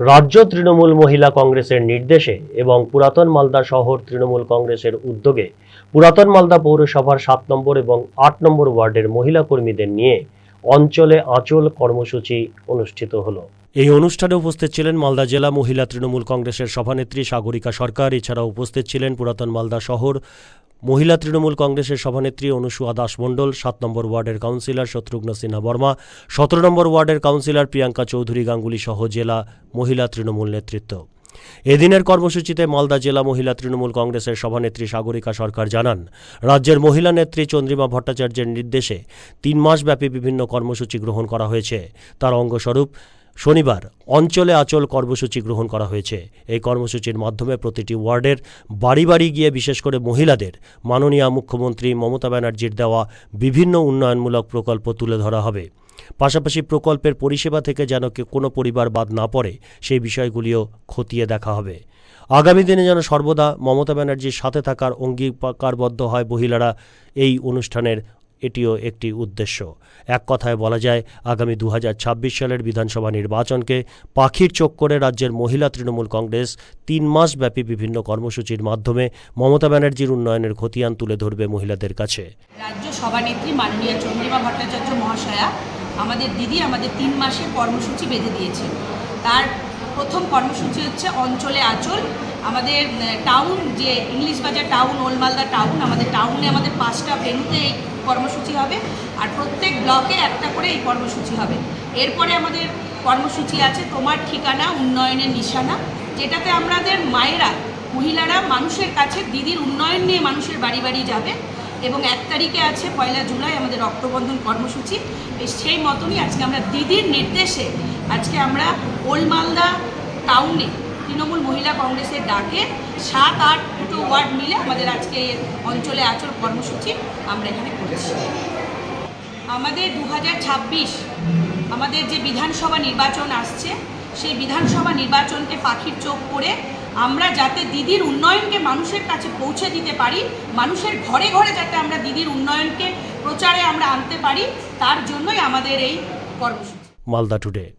রাজ্য তৃণমূল মহিলা কংগ্রেসের নির্দেশে এবং পুরাতন মালদা শহর তৃণমূল কংগ্রেসের উদ্যোগে পুরাতন মালদা পৌরসভার সাত নম্বর এবং আট নম্বর ওয়ার্ডের মহিলা কর্মীদের নিয়ে অঞ্চলে আঁচল কর্মসূচি অনুষ্ঠিত হলো। এই অনুষ্ঠানে উপস্থিত ছিলেন মালদা জেলা মহিলা তৃণমূল কংগ্রেসের সভানেত্রী সাগরিকা সরকার। এছাড়া উপস্থিত ছিলেন পুরাতন মালদা শহর মহিলা তৃণমূল কংগ্রেসের সভানেত্রী অনুসুয়া দাস মণ্ডল, সাত নম্বর ওয়ার্ডের কাউন্সিলর শত্রুঘ্ন সিনহা বর্মা, সতেরো নম্বর ওয়ার্ডের কাউন্সিলর প্রিয়াঙ্কা চৌধুরী গাঙ্গুলি সহ জেলা মহিলা তৃণমূল নেতৃত্ব। এদিনের কর্মসূচিতে মালদা জেলা মহিলা তৃণমূল কংগ্রেসের সভানেত্রী সাগরিকা সরকার জানান, রাজ্যের মহিলা নেত্রী চন্দ্রিমা ভট্টাচার্যের নির্দেশে তিন মাসব্যাপী বিভিন্ন কর্মসূচি গ্রহণ করা হয়েছে। তার অঙ্গস্বরূপ শনিবার অঞ্চলে আচল কর্মসূচি গ্রহণ করা হয়েছে। এই কর্মসূচির মাধ্যমে প্রতিটি ওয়ার্ডের বাড়ি বাড়ি গিয়ে বিশেষ করে মহিলাদের মাননীয় মুখ্যমন্ত্রী মমতা ব্যানার্জির দেওয়া বিভিন্ন উন্নয়নমূলক প্রকল্প তুলে ধরা হবে। পাশাপাশি প্রকল্পের পরিষেবা থেকে যেন কোনো পরিবার বাদ না পড়ে, সেই বিষয়গুলিও খতিয়ে দেখা হবে। আগামী দিনে যেন সর্বদা মমতা ব্যানার্জির সাথে থাকার অঙ্গীকারবদ্ধ হয় মহিলারা, এই অনুষ্ঠানের এটিও একটি উদ্দেশ্য। এক কথায় বলা যায়, আগামী দুহাজার ছাব্বিশ সালের বিধানসভা নির্বাচনকে পাখির চোখ করে রাজ্যের মহিলা তৃণমূল কংগ্রেস তিন মাস ব্যাপী বিভিন্ন কর্মসূচির মাধ্যমে মমতা ব্যানার্জির উন্নয়নের খতিয়ান তুলে ধরবে মহিলাদের কাছে। রাজ্য সভানেত্রী মাননীয় চন্দ্রিমা ভট্টাচার্য মহাশয়া, আমাদের দিদি আমাদের তিন মাসের কর্মসূচি বেঁধে দিয়েছে তার প্রথম কর্মসূচি হচ্ছে অঞ্চলে আচল। আমাদের টাউন যে ইংলিশ বাজার টাউন ওলমালদা টাউন আমাদের টাউনে আমাদের পাঁচটা ভেনুতে এই কর্মসূচি হবে। আর প্রত্যেক ব্লকে একটা করে এই কর্মসূচি হবে। এরপরে আমাদের কর্মসূচি আছে তোমার ঠিকানা, উন্নয়নের নিশানা, যেটাতে আমাদের মায়েরা, মহিলারা মানুষের কাছে দিদির উন্নয়ন নিয়ে মানুষের বাড়ি বাড়ি যাবে। এবং এক তারিখে আছে পয়লা জুলাই আমাদের রক্তবন্ধন কর্মসূচি। সেই মতনই আজকে আমরা দিদির নির্দেশে, আজকে আমরা ওল্ড মালদা টাউনে তৃণমূল মহিলা কংগ্রেসের ডাকে সাত আট দুটো ওয়ার্ড মিলে আমাদের আজকে অঞ্চলে আচল কর্মসূচি আমরা এখানে করছি। আমাদের দু হাজার ছাব্বিশ আমাদের যে বিধানসভা নির্বাচন আসছে, সেই বিধানসভা নির্বাচনকে পাখির চোখ করে আমরা যাতে দিদির উন্নয়নকে মানুষের কাছে পৌঁছে দিতে পারি, মানুষের ঘরে ঘরে যাতে আমরা দিদির উন্নয়নকে প্রচারে আমরা আনতে পারি, তার জন্যই আমাদের এই কর্মসূচি। মালদা টুডে।